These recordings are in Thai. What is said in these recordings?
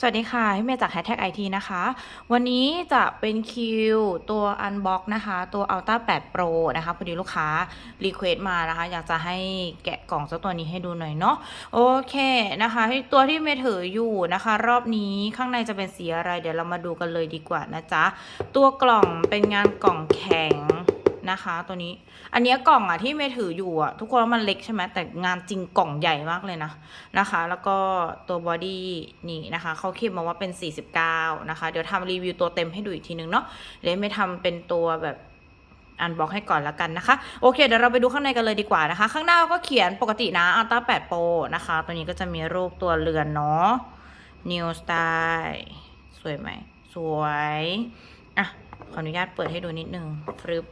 สวัสดีค่ะพี่เมย์จาก Hashtag IT นะคะ วันนี้จะเป็นคิวตัว Unbox นะคะ ตัว Ultra 8 Pro นะคะพอดีลูกค้า รีเควสต์มานะคะ อยากจะให้แกะกล่องเจ้าตัวนี้ให้ดูหน่อยเนาะโอเคนะคะตัวที่เมย์ถืออยู่นะคะ รอบนี้ข้างในจะเป็นสีอะไร เดี๋ยวเรามาดูกันเลยดีกว่านะจ๊ะ ตัวกล่องเป็นงานกล่องแข็ง นะคะ ตัวนี้ อันเนี้ยกล่องอะที่เมย์ถืออยู่อะทุกคนว่ามันเล็กใช่ไหมแต่งานจริงกล่องใหญ่มากเลยนะนะคะ แล้วก็ตัวบอดี้นี่นะคะเขาเขียนมาว่าเป็น 49 นะคะ เดี๋ยวทำรีวิวตัวเต็มให้ดูอีกทีนึงเนาะเดี๋ยวไม่ทำเป็นตัวแบบอันบอกให้ก่อนละกันนะคะ โอเค เดี๋ยวเราไปดูข้างในกันเลยดีกว่านะคะ ข้างหน้าก็เขียนปกตินะ Ultra 8 Pro นะคะ ตัวนี้ก็จะมีรูปตัวเรือนเนาะ New Style สวยไหม สวย อะ ขออนุญาตเปิดให้ดูนิดนึงฟรึบ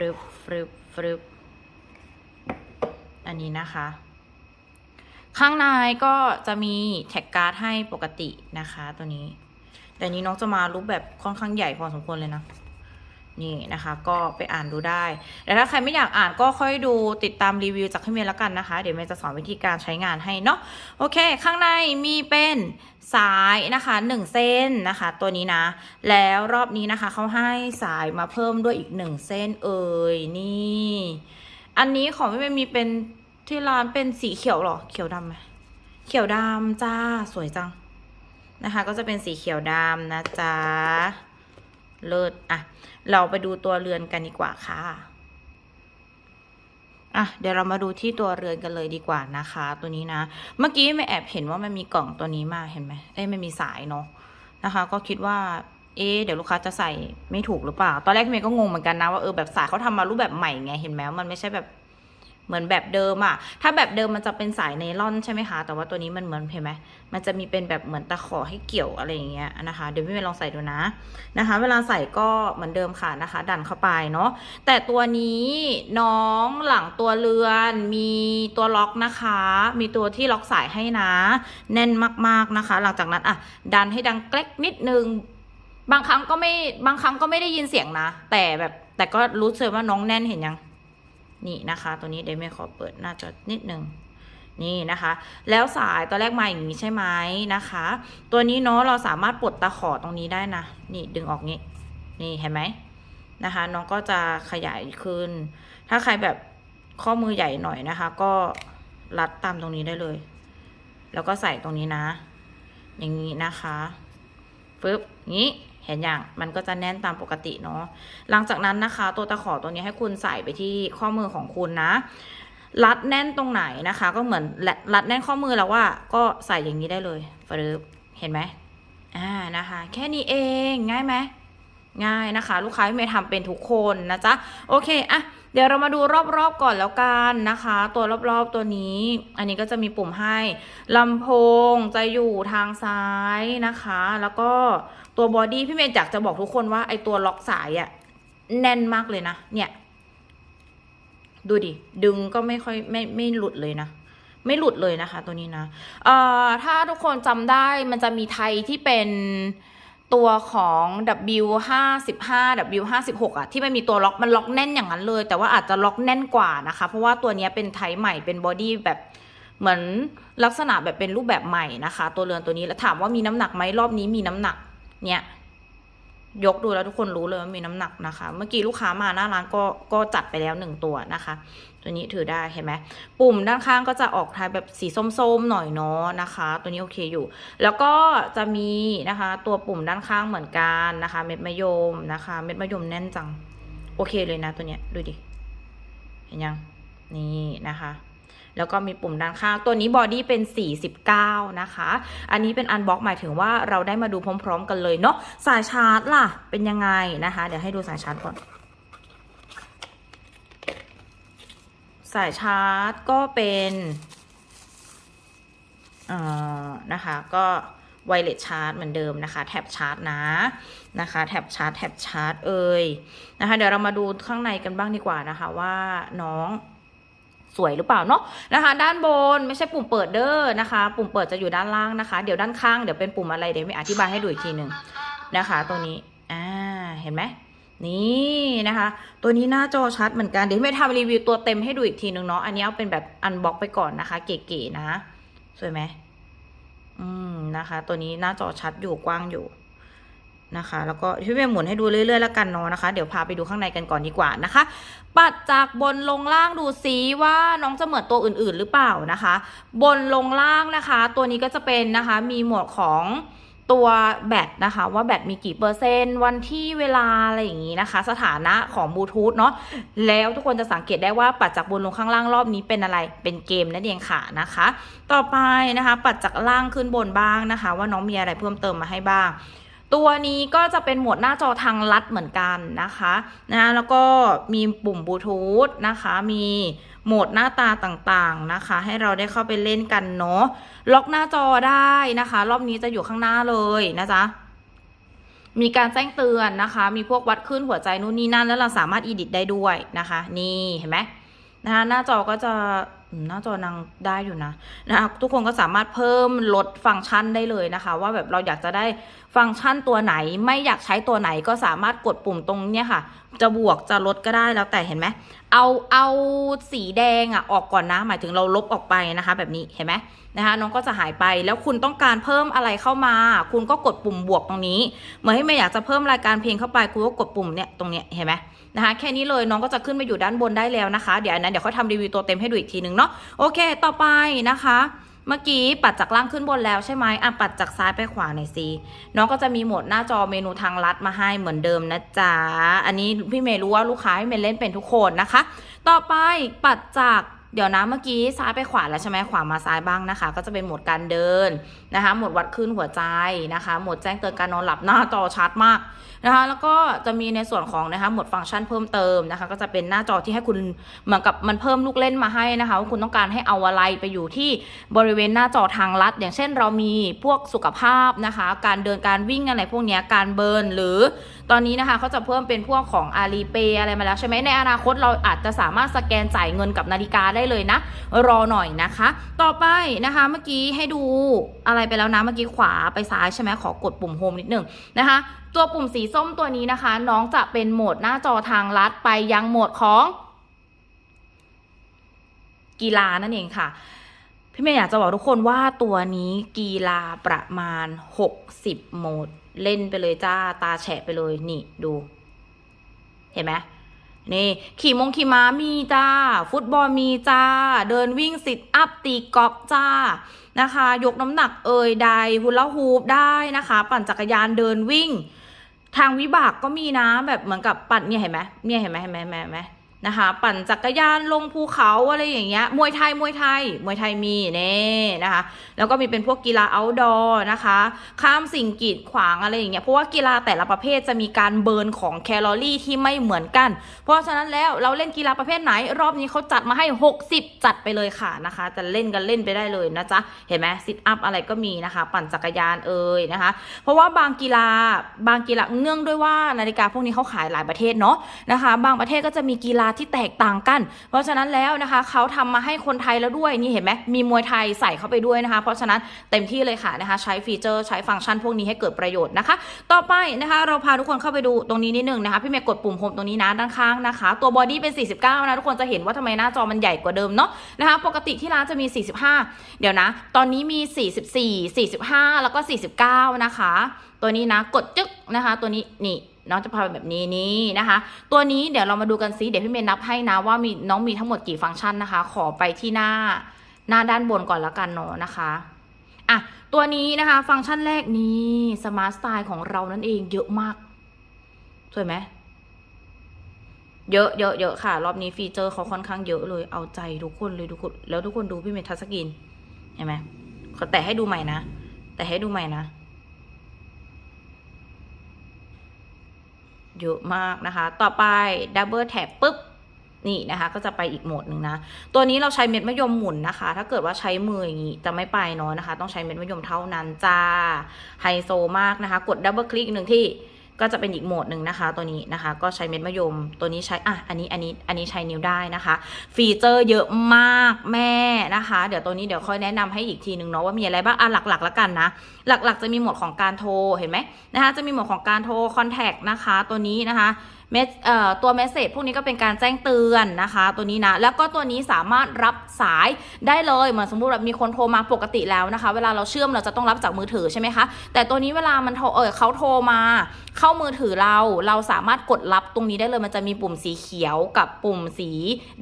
รึบฟรึบฟรึบอันนี้นะคะ ข้างในก็จะมีแท็กการ์ดให้ปกตินะคะตัวนี้ แต่นี้น้องจะมารูปแบบค่อนข้างใหญ่พอสมควรเลยนะ นี่นะคะ ก็ไปอ่านดูได้ แต่ถ้าใครไม่อยากอ่านก็ค่อยดูติดตามรีวิวจากพี่เมย์แล้วกันนะคะ เดี๋ยวเมย์จะสอนวิธีการใช้งานให้เนาะโอเค ข้างในมีเป็นสายนะคะหนึ่งเส้นนะคะ ตัวนี้นะ แล้วรอบนี้นะคะเขาให้สายมาเพิ่มด้วยอีกหนึ่งเส้นเอ่ยนี่ อันนี้ของพี่เมย์มีเป็นที่ร้านเป็นสีเขียวหรอเขียวดำไหมเขียวดำจ้าสวยจังนะคะ ก็จะเป็นสีเขียวดำนะจ๊ะ เลิศอะ เราไปดูตัวเรือนกันดีกว่าค่ะอะเดี๋ยวเรามาดูที่ตัวเรือนกันเลยดีกว่านะคะ ตัวนี้นะ เมื่อกี้ไม่แอบเห็นว่ามันมีกล่องตัวนี้มาเห็นไหมเอ้ยไม่มีสายเนาะนะคะ ก็คิดว่า เอ๊เดี๋ยวลูกค้าจะใส่ไม่ถูกหรือเปล่า ตอนแรกเมย์ก็งงเหมือนกันนะว่าเออแบบสายเขาทำมารูปแบบใหม่ไงเห็นไหมว่ามันไม่ใช่แบบ เหมือนแบบเดิมอะถ้าแบบเดิมมันจะเป็นสายไนล่อนใช่ไหมคะ แต่ว่าตัวนี้มันเหมือนเห็นไหมมันจะมีเป็นแบบเหมือนตะขอให้เกี่ยวอะไรอย่างเงี้ยนะคะ เดี๋ยวพี่เมย์ลองใส่ดูนะนะคะ เวลาใส่ก็เหมือนเดิมค่ะนะคะ ดันเข้าไปเนาะ แต่ตัวนี้น้องหลังตัวเรือน มีตัวล็อกนะคะ มีตัวที่ล็อกสายให้นะ แน่นมากๆนะคะ หลังจากนั้นอะดันให้ดังเกล็กนิดนึง บางครั้งก็ไม่ บางครั้งก็ไม่ได้ยินเสียงนะ แต่แบบ แต่ก็รู้สึกว่าน้องแน่นเห็นยัง นี่นะคะตัวนี้เดมี่ขอเปิดหน้าจอนิดนึงนี่นะคะ แล้วสายตัวแรกมาอย่างนี้ใช่ไหมนะคะ ตัวนี้เนาะเราสามารถปลดตะขอตรงนี้ได้นะ นี่ดึงออกนี้ นี่เห็นไหมนะคะ น้องก็จะขยายขึ้น ถ้าใครแบบข้อมือใหญ่หน่อยนะคะ ก็รัดตามตรงนี้ได้เลย แล้วก็ใส่ตรงนี้นะ อย่างนี้นะคะฟึบนี้ เห็นอย่างมันก็จะแน่นตามปกติเนาะหลังจากนั้นนะคะ ตัวตะขอตัวนี้ให้คุณใส่ไปที่ข้อมือของคุณนะรัดแน่นตรงไหนนะคะ ก็เหมือนรัดแน่นข้อมือแล้วว่า ก็ใส่อย่างนี้ได้เลยฟึบเห็นไหมอ่านะคะ แค่นี้เองง่ายไหมง่ายนะคะ ลูกค้าไม่ทำเป็นทุกคนนะจ๊ะโอเคอะเดี๋ยวเรามาดูรอบๆก่อนแล้วกันนะคะ ตัวรอบๆตัวนี้ อันนี้ก็จะมีปุ่มให้ลำโพงจะอยู่ทางซ้ายนะคะ แล้วก็ ตัวบอดี้พี่เมย์อยากจะบอกทุกคนว่าไอตัวล็อกสายอะแน่นมากเลยนะ เนี่ย ดูดิ ดึงก็ไม่ค่อยไม่ไม่หลุดเลยนะ ไม่หลุดเลยนะคะ ตัวนี้นะ เอ่อ ถ้าทุกคนจำได้มันจะมีไทยที่เป็นตัวของ W 5 5 W 5 6อะที่ไม่มีตัวล็อกมันล็อกแน่นอย่างนั้นเลย แต่ว่าอาจจะล็อกแน่นกว่านะคะ เพราะว่าตัวนี้เป็นไทยใหม่เป็นบอดี้แบบเหมือนลักษณะแบบเป็นรูปแบบใหม่นะคะ ตัวเรือนตัวนี้แล้วถามว่ามีน้ำหนักไหมรอบนี้มีน้ำหนัก เนี่ยยกดูแล้วทุกคนรู้เลยว่ามีน้ำหนักนะคะ เมื่อกี้ลูกค้ามาหน้าร้านก็ก็จัดไปแล้วหนึ่งตัวนะคะ ตัวนี้ถือได้เห็นไหมปุ่มด้านข้างก็จะออกทายแบบสีส้มๆหน่อยเนาะนะคะ ตัวนี้โอเคอยู่ แล้วก็จะมีนะคะ ตัวปุ่มด้านข้างเหมือนกันนะคะ เม็ดมะยมนะคะ เม็ดมะยมแน่นจัง โอเคเลยนะตัวเนี้ยดูดิเห็นยังนี่นะคะ แล้วก็มีปุ่มด้านข้างตัวนี้บอดี้เป็น 49 นะคะ อันนี้เป็นอันบ็อกหมายถึงว่าเราได้มาดูพร้อม ๆ กันเลยเนาะสายชาร์จล่ะเป็นยังไงนะคะ เดี๋ยวให้ดูสายชาร์จก่อนสายชาร์จก็เป็นเอ่อนะคะก็ไวเลสชาร์จเหมือนเดิมนะคะ แท็บชาร์จนะนะคะแท็บชาร์จแท็บชาร์จเอ่ยนะคะ เดี๋ยวเรามาดูข้างในกันบ้างดีกว่านะคะว่าน้อง สวยหรือเปล่าเนาะนะคะ ด้านบนไม่ใช่ปุ่มเปิดเด้อนะคะ ปุ่มเปิดจะอยู่ด้านล่างนะคะ เดี๋ยวด้านข้างเดี๋ยวเป็นปุ่มอะไรเดี๋ยวไม่อธิบายให้ดูอีกทีหนึ่งนะคะ ตัวนี้อ่าเห็นไหมนี่นะคะ ตัวนี้หน้าจอชัดเหมือนกันเดี๋ยวไม่ทำรีวิวตัวเต็มให้ดูอีกทีหนึ่งเนาะอันนี้เอาเป็นแบบอันบ็อกไปก่อนนะคะ เก๋ๆนะ สวยไหมอืมนะคะ ตัวนี้หน้าจอชัดอยู่กว้างอยู่ นะคะ แล้วก็พี่เมย์หมุนให้ดูเรื่อยๆแล้วกันเนาะนะคะ เดี๋ยวพาไปดูข้างในกันก่อนดีกว่านะคะ ปัดจากบนลงล่างดูซิว่าน้องจะเหมือนตัวอื่นๆหรือเปล่านะคะ บนลงล่างนะคะ ตัวนี้ก็จะเป็นนะคะมีหมวดของตัวแบตนะคะ ว่าแบตมีกี่เปอร์เซนต์ วันที่เวลาอะไรอย่างนี้นะคะ สถานะของบลูทูธเนาะแล้วทุกคนจะสังเกตได้ว่าปัดจากบนลงข้างล่างรอบนี้เป็นอะไรเป็นเกมนั่นเองค่ะนะคะ ต่อไปนะคะ ปัดจากล่างขึ้นบนบ้างนะคะ ว่าน้องมีอะไรเพิ่มเติมมาให้บ้าง ตัวนี้ก็จะเป็นโหมดหน้าจอทางลัดเหมือนกันนะคะนะแล้วก็มีปุ่มบลูทูธนะคะ มีโหมดหน้าตาต่างๆนะคะ ให้เราได้เข้าไปเล่นกันเนาะล็อกหน้าจอได้นะคะ รอบนี้จะอยู่ข้างหน้าเลยนะจ๊ะมีการแจ้งเตือนนะคะ มีพวกวัดขึ้นหัวใจนู่นนี่นั่น แล้วเราสามารถอีดิทได้ด้วยนะคะ นี่เห็นไหมนะคะหน้าจอก็จะ หน้าจอนางได้อยู่นะนะคะทุกคนก็สามารถเพิ่มลดฟังก์ชันได้เลยนะคะ ว่าแบบเราอยากจะได้ฟังก์ชันตัวไหน ไม่อยากใช้ตัวไหนก็สามารถกดปุ่มตรงเนี้ยค่ะ จะบวกจะลดก็ได้แล้วแต่เห็นไหมเอาเอาสีแดงอะออกก่อนนะ หมายถึงเราลบออกไปนะคะ แบบนี้เห็นไหมนะคะน้องก็จะหายไปแล้วคุณต้องการเพิ่มอะไรเข้ามา คุณก็กดปุ่มบวกตรงนี้เหมือนให้เมย์อยากจะเพิ่มรายการเพลงเข้าไปคุณก็กดปุ่มเนี่ยตรงเนี้ยเห็นไหม นะคะแค่นี้เลยน้องก็จะขึ้นไปอยู่ด้านบนได้แล้วนะคะ เดี๋ยวอันนั้นเดี๋ยวเขาทำรีวิวตัวเต็มให้ดูอีกทีนึงเนาะโอเค ต่อไปนะคะ เมื่อกี้ปัดจากล่างขึ้นบนแล้วใช่ไหมอะปัดจากซ้ายไปขวาหน่อยสิน้องก็จะมีโหมดหน้าจอเมนูทางลัดมาให้เหมือนเดิมนะจ๊ะอันนี้พี่เมย์รู้ว่าลูกค้าให้เมย์เล่นเป็นทุกคนนะคะ ต่อไปปัดจากเดี๋ยวนะเมื่อกี้ซ้ายไปขวาแล้วใช่ไหมขวามาซ้ายบ้างนะคะ ก็จะเป็นโหมดการเดิน นะคะ หมดวัดขึ้นหัวใจนะคะ หมดแจ้งเตือนการนอนหลับหน้าจอชัดมากนะคะ แล้วก็จะมีในส่วนของนะคะหมดฟังก์ชันเพิ่มเติมนะคะ ก็จะเป็นหน้าจอที่ให้คุณเหมือนกับมันเพิ่มลูกเล่นมาให้นะคะว่าคุณต้องการให้เอาอะไรไปอยู่ที่บริเวณหน้าจอทางลัด อย่างเช่นเรามีพวกสุขภาพนะคะ การเดินการวิ่งอะไรพวกนี้การเบิร์นหรือตอนนี้นะคะเขาจะเพิ่มเป็นพวกของอาลีเปอะไรมาแล้วใช่ไหมในอนาคตเราอาจจะสามารถสแกนจ่ายเงินกับนาฬิกาได้เลยนะ รอหน่อยนะคะ ต่อไปนะคะเมื่อกี้ให้ดูอะไรไปแล้วนะเมื่อกี้ขวาไปซ้ายใช่ไหมขอกดปุ่มโฮมนิดหนึ่งนะคะ ตัวปุ่มสีส้มตัวนี้นะคะ น้องจะเป็นโหมดหน้าจอทางลัดไปยังโหมดของ กีฬานั่นเองค่ะพี่เมย์อยากจะบอกทุกคนว่าตัวนี้กีฬาประมาณ 60 โหมด เล่นไปเลยจ้าตาแฉะไปเลยนี่ดู เห็นไหม นี่ขี่มงขี่ม้ามีจ้า ฟุตบอลมีจ้า เดินวิ่งสิทอัพตีกอล์ฟจ้านะคะ ยกน้ำหนักเอ่ยใดฮุลลาฮูปได้นะคะ ปั่นจักรยานเดินวิ่ง ทางวิบากก็มีนะแบบเหมือนกับปั่นเนี่ยเห็นไหมเนี่ยเห็นไหมเห็นไหมเห็นไหม นะคะ ปั่นจักรยานลงภูเขาอะไรอย่างเงี้ยมวยไทยมวยไทยมวยไทยมีเน่นะคะ แล้วก็มีเป็นพวกกีฬา outdoor นะคะ ข้ามสิ่งกีดขวางอะไรอย่างเงี้ยเพราะว่ากีฬาแต่ละประเภทจะมีการเบิร์นของแคลอรี่ที่ไม่เหมือนกัน เพราะฉะนั้นแล้วเราเล่นกีฬาประเภทไหน รอบนี้เขาจัดมาให้ 60 จัดไปเลยค่ะนะคะ จะเล่นกันเล่นไปได้เลยนะจ๊ะเห็นไหมซิทอัพอะไรก็มีนะคะ ปั่นจักรยานเอ่ยนะคะ เพราะว่าบางกีฬาบางกีฬาเนื่องด้วยว่านาฬิกาพวกนี้เขาขายหลายประเทศเนาะนะคะ บางประเทศก็จะมีกีฬาที่แตกต่างกัน เพราะฉะนั้นแล้วนะคะเขาทำมาให้คนไทยแล้วด้วยนี่เห็นไหมมีมวยไทยใส่เข้าไปด้วยนะคะ เพราะฉะนั้นเต็มที่เลยค่ะนะคะใช้ฟีเจอร์ใช้ฟังก์ชันพวกนี้ให้เกิดประโยชน์นะคะ ต่อไปนะคะเราพาทุกคนเข้าไปดูตรงนี้นิดนึงนะคะพี่เมย์กดปุ่มโฮมตรงนี้นะด้านข้างนะคะ ตัวบอดี้เป็น 49 นะทุกคนจะเห็นว่าทำไมหน้าจอมันใหญ่กว่าเดิมเนาะนะคะ ปกติที่ร้านจะมี 45 เดี๋ยวนะ ตอนนี้มี 44 45 แล้วก็ 49 นะคะ ตัวนี้นะกดจึ๊กนะคะ ตัวนี้นี่ น้องจะพาไปแบบนี้นี่นะคะ ตัวนี้เดี๋ยวเรามาดูกันซิเดี๋ยวพี่เมย์นับให้นะว่ามีน้องมีทั้งหมดกี่ฟังก์ชันนะคะ ขอไปที่หน้าหน้าด้านบนก่อนแล้วกันเนาะนะคะอะตัวนี้นะคะฟังก์ชันแรกนี้สมาร์ทสไตล์ของเรานั่นเองเยอะมาก สวยไหมเยอะเยอะเยอะค่ะ รอบนี้ฟีเจอร์เขาค่อนข้างเยอะเลยเอาใจทุกคนเลยทุกคนแล้วทุกคนดูพี่เมย์ทัสกรีนเห็นไหมขอแต่ให้ดูใหม่นะ แต่ให้ดูใหม่นะ เยอะมากนะคะ ต่อไปดับเบิลแท็บปุ๊บนี่นะคะก็จะไปอีกโหมดหนึ่งนะ ตัวนี้เราใช้เม็ดมะยมหมุนนะคะ ถ้าเกิดว่าใช้มืออย่างนี้จะไม่ไปเนาะนะคะ ต้องใช้เม็ดมะยมเท่านั้นจ้าไฮโซมากนะคะ กดดับเบิลคลิกหนึ่งที่ ก็จะเป็นอีกโหมดหนึ่งนะคะ ตัวนี้นะคะ ก็ใช้เม็ดมะยม ตัวนี้ใช้อะอันนี้อันนี้อันนี้ใช้นิ้วได้นะคะ ฟีเจอร์เยอะมากแม่นะคะ เดี๋ยวตัวนี้เดี๋ยวค่อยแนะนำให้อีกทีหนึ่งเนาะว่ามีอะไรบ้างอะหลักๆแล้วกันนะ หลักๆ จะมีโหมดของการโทรเห็นไหมนะคะ จะมีโหมดของการโทรคอนแทคนะคะ ตัวนี้นะคะ เมสเอ่อตัวเมสเซจพวกนี้ก็เป็นการแจ้งเตือนนะคะ ตัวนี้นะ แล้วก็ตัวนี้สามารถรับสายได้เลยเหมือนสมมติแบบมีคนโทรมาปกติแล้วนะคะ เวลาเราเชื่อมเราจะต้องรับจากมือถือใช่ไหมคะ แต่ตัวนี้เวลามันโทรเออเขาโทรมา เข้ามือถือเราเราสามารถกดรับตรงนี้ได้เลยมันจะมีปุ่มสีเขียวกับปุ่มสี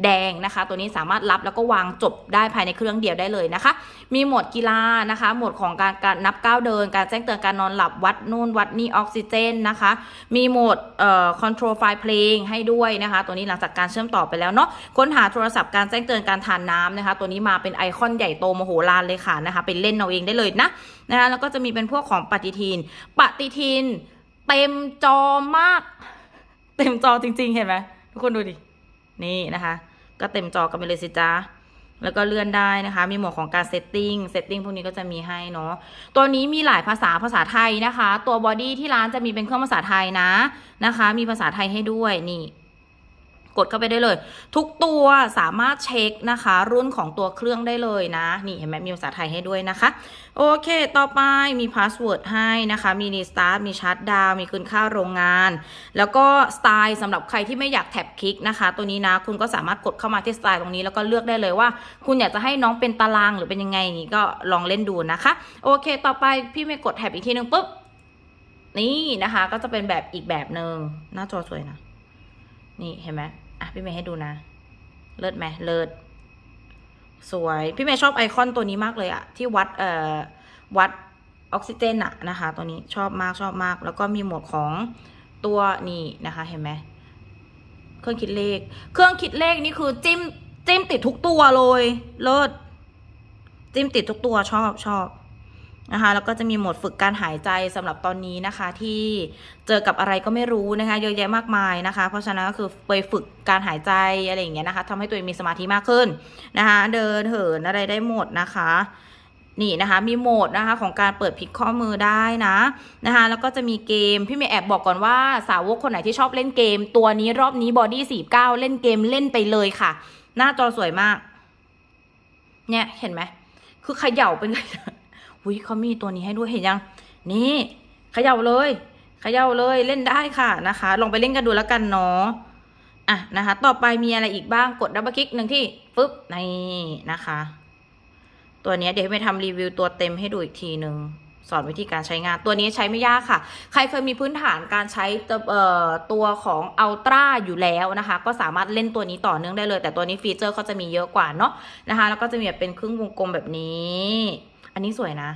แดงนะคะ ตัวนี้สามารถรับแล้วก็วางจบได้ภายในเครื่องเดียวได้เลยนะคะ มีโหมดกีฬานะคะโหมดของการการนับก้าวเดิน การแจ้งเตือนการนอนหลับวัดนู่นวัดนี่ออกซิเจนนะคะ มีโหมดเอ่อ control ไฟล์เพลงให้ด้วยนะคะ ตัวนี้หลังจากการเชื่อมต่อไปแล้วเนาะค้นหาโทรศัพท์การแจ้งเตือนการทานน้ำนะคะ ตัวนี้มาเป็นไอคอนใหญ่โตมโหฬารเลยค่ะนะคะ เป็นเล่นเอาเองได้เลยนะนะคะแล้วก็จะมีเป็นพวกของปฏิทิน ปฏิทิน เต็มจอมาก เต็มจอจริง ๆ เห็นไหมทุกคนดูดินี่นะคะ ก็เต็มจอกันไปเลยสิจ้า แล้วก็เลื่อนได้นะคะ มีหมวดของการเซตติ้งเซตติ้งพวกนี้ก็จะมีให้เนาะตัวนี้มีหลายภาษาภาษาไทยนะคะ ตัวบอดี้ที่ร้านจะมีเป็นเครื่องภาษาไทยนะนะคะ มีภาษาไทยให้ด้วยนี่ กดเข้าไปได้เลย ทุกตัวสามารถเช็คนะคะ รุ่นของตัวเครื่องได้เลยนะ นี่เห็นไหมมีภาษาไทยให้ด้วยนะคะ โอเค ต่อไปมีพาสเวิร์ดให้นะคะ มีรีสตาร์ทมีชัดดาว มีคืนค่าโรงงาน แล้วก็สไตล์สำหรับใครที่ไม่อยากแท็บคลิกนะคะ ตัวนี้นะ คุณก็สามารถกดเข้ามาที่สไตล์ตรงนี้แล้วก็เลือกได้เลยว่า คุณอยากจะให้น้องเป็นตารางหรือเป็นยังไงอย่างนี้ก็ลองเล่นดูนะคะ โอเค ต่อไปพี่ไม่กดแท็บอีกทีนึงปุ๊บนี่นะคะ ก็จะเป็นแบบอีกแบบหนึ่งหน้าจอสวยนะ นี่เห็นไหม อะพี่เมย์ให้ดูนะ เลิศไหมเลิศสวย พี่เมย์ชอบไอคอนตัวนี้มากเลยอะที่วัดเอ่อวัดออกซิเจนอะนะคะ ตัวนี้ชอบมากชอบมาก แล้วก็มีหมวดของตัวนี่นะคะ เห็นไหมเครื่องคิดเลข เครื่องคิดเลขนี่คือจิ้มจิ้มติดทุกตัวเลย เลิศจิ้มติดทุกตัวชอบชอบ นะคะแล้วก็จะมีโหมดฝึกการหายใจสำหรับตอนนี้นะคะ ที่เจอกับอะไรก็ไม่รู้นะคะเยอะแยะมากมายนะคะ เพราะฉะนั้นก็คือไปฝึกการหายใจอะไรอย่างเงี้ยนะคะทำให้ตัวเองมีสมาธิมากขึ้นนะคะเดินเหินอะไรได้หมดนะคะนี่นะคะมีโหมดนะคะของการเปิดพิกข้อมือได้นะนะคะแล้วก็จะมีเกมพี่เมย์แอบบอกก่อนว่าสาวกคนไหนที่ชอบเล่นเกม ตัวนี้รอบนี้บอดี้สี่เก้าเล่นเกมเล่นไปเลยค่ะ หน้าจอสวยมาก เนี่ยเห็นไหมคือเขย่าเป็น ไงหุยเขามีตัวนี้ให้ด้วยเห็นยัง นี่เขย่าเลยเขย่าเลยเล่นได้ค่ะนะคะ ลองไปเล่นกันดูแล้วกันเนาะอะนะคะ ต่อไปมีอะไรอีกบ้างกดดับเบิลคลิกหนึ่งที่ฟึบนี่นะคะ ตัวนี้เดี๋ยวไปทำรีวิวตัวเต็มให้ดูอีกทีหนึ่งสอนวิธีการใช้งานตัวนี้ใช้ไม่ยากค่ะ ใครเคยมีพื้นฐานการใช้ตัวเอ่อตัวของอัลตร้าอยู่แล้วนะคะ ก็สามารถเล่นตัวนี้ต่อเนื่องได้เลย แต่ตัวนี้ฟีเจอร์เขาจะมีเยอะกว่าเนาะนะคะ แล้วก็จะมีแบบเป็นครึ่งวงกลมแบบนี้ อันนี้สวยนะ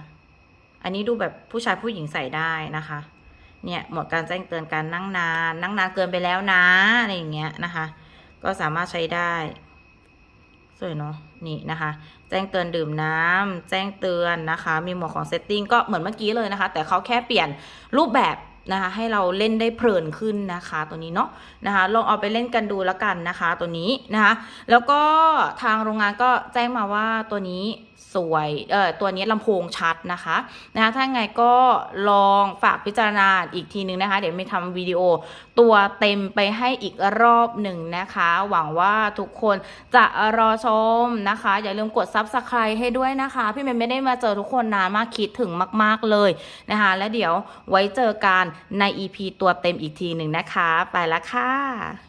อันนี้ดูแบบผู้ชายผู้หญิงใส่ได้นะคะ เนี่ยหมดการแจ้งเตือนการนั่งนาน นั่งนานเกินไปแล้วนะอะไรอย่างเงี้ยนะคะ ก็สามารถใช้ได้ สวยเนาะนี่นะคะ แจ้งเตือนดื่มน้ำแจ้งเตือนนะคะ มีหมวกของเซตติ้งก็เหมือนเมื่อกี้เลยนะคะ แต่เขาแค่เปลี่ยนรูปแบบ นะคะให้เราเล่นได้เพลินขึ้นนะคะตัวนี้เนาะนะคะลองเอาไปเล่นกันดูแล้วกันนะคะตัวนี้นะคะแล้วก็ทางโรงงานก็แจ้งมาว่าตัวนี้สวยเอ่อตัวนี้ลำโพงชัดนะคะนะคะถ้าไงก็ลองฝากพิจารณาอีกทีนึงนะคะ เดี๋ยวม่ทำวิดีโอตัวเต็มไปให้อีกรอบหนึ่งนะคะ หวังว่าทุกคนจะรอชมนะคะ อย่าลืมกด Subscribe ให้ด้วยนะคะ พี่เมย์ไม่ได้มาเจอทุกคนนานมากคิดถึงมาก ๆเลยนะคะ และเดี๋ยวไว้เจอกันใน EP ตัวเต็มอีกทีหนึ่งนะคะ ไปละค่ะ